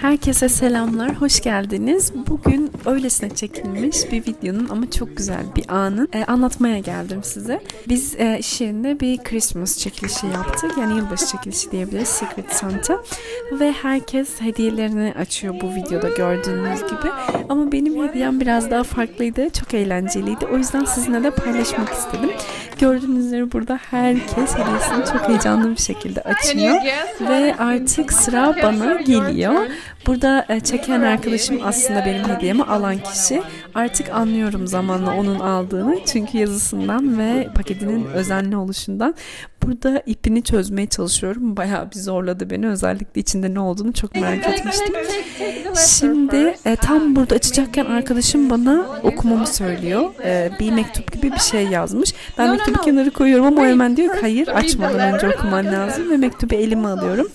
Herkese selamlar, hoş geldiniz. Bugün öylesine çekilmiş bir videonun ama çok güzel bir anın e, anlatmaya geldim size. Biz e, iş yerinde bir Christmas çekilişi yaptık. Yani yılbaşı çekilişi diyebiliriz, Secret Santa. Ve herkes hediyelerini açıyor bu videoda gördüğünüz gibi. Ama benim hediyem biraz daha farklıydı, çok eğlenceliydi. O yüzden sizinle de paylaşmak istedim. Gördüğünüz üzere burada herkes hediyesini çok heyecanlı bir şekilde açıyor. Ve artık sıra bana geliyor. Burada e, çeken arkadaşım aslında benim hediyemi alan kişi. Artık anlıyorum zamanla onun aldığını. Çünkü yazısından ve paketinin özenli oluşundan. Burada ipini çözmeye çalışıyorum. Bayağı bir zorladı beni. Özellikle içinde ne olduğunu çok merak etmiştim. Şimdi e, tam burada açacakken arkadaşım bana okumamı söylüyor. E, bir mektup gibi bir şey yazmış. Ben mektubu kenara koyuyorum ama o hemen diyor ki hayır açmadan önce okuman lazım ve mektubu elime alıyorum.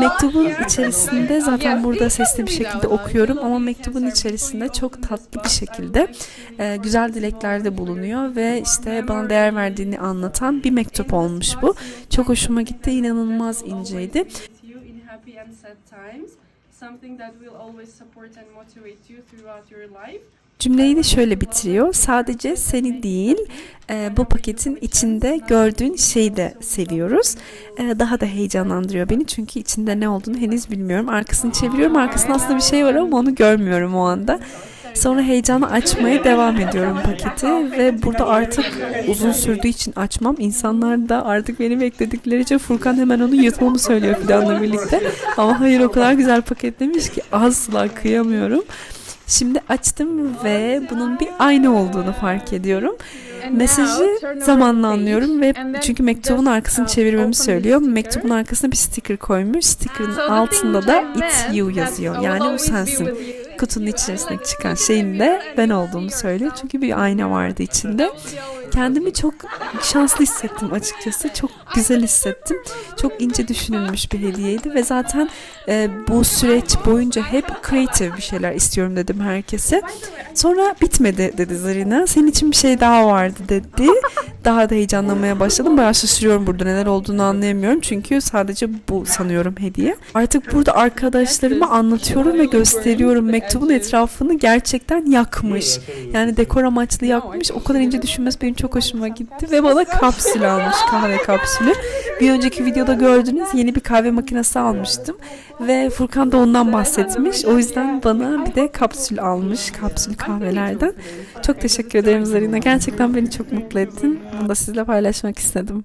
Mektubun içerisinde zaten burada sesli bir şekilde okuyorum ama mektubun içerisinde çok tatlı bir şekilde e, güzel dileklerde bulunuyor ve işte bana değer verdiğini anlatan bir mektup olmuş bu. Çok hoşuma gitti, inanılmaz inceydi. something that will always support and motivate you throughout your life. Cümleyi de şöyle bitiriyor. Sadece seni değil, e, bu paketin içinde gördüğün şeyi de seviyoruz. E, daha da heyecanlandırıyor beni çünkü içinde ne olduğunu henüz bilmiyorum. Arkasını çeviriyorum. Arkasında aslında bir şey var ama onu görmüyorum o anda. Sonra heyecanla açmaya devam ediyorum paketi ve burada artık uzun sürdüğü için açmam. İnsanlar da artık beni bekledikleri için Furkan hemen onu yutmamı söylüyor filanla birlikte. Ama hayır o kadar güzel paketlemiş ki asla kıyamıyorum. Şimdi açtım ve bunun bir ayna olduğunu fark ediyorum. Mesajı zamanla anlıyorum ve çünkü mektubun arkasını çevirmemi söylüyor. Mektubun arkasına bir sticker koymuş. Sticker'ın altında da It's You yazıyor. Yani o sensin. Kutunun içerisindeki çıkan şeyin de ben olduğumu söylüyor. Çünkü bir ayna vardı içinde. Kendimi çok şanslı hissettim açıkçası. Çok güzel hissettim. Çok ince düşünülmüş bir hediyeydi ve zaten e, bu süreç boyunca hep creative bir şeyler istiyorum dedim herkese. Sonra bitmedi dedi Zarina. Senin için bir şey daha vardı dedi. Daha da heyecanlanmaya başladım. Bayağı şaşırıyorum burada neler olduğunu anlayamıyorum. Çünkü sadece bu sanıyorum hediye. Artık burada arkadaşlarıma anlatıyorum ve gösteriyorum. Mektubun etrafını gerçekten yakmış. Yani dekor amaçlı yakmış. O kadar ince düşünmesi benim çok hoşuma gitti. Ve bana kapsül almış. Kahve kapsülü. Bir önceki videoda gördünüz yeni bir kahve makinesi almıştım. Ve Furkan da ondan bahsetmiş. O yüzden bana bir de kapsül almış. Kapsül kahvelerden. Çok teşekkür ederim Zarina. Gerçekten beni çok mutlu ettin. Bunu da sizle paylaşmak istedim.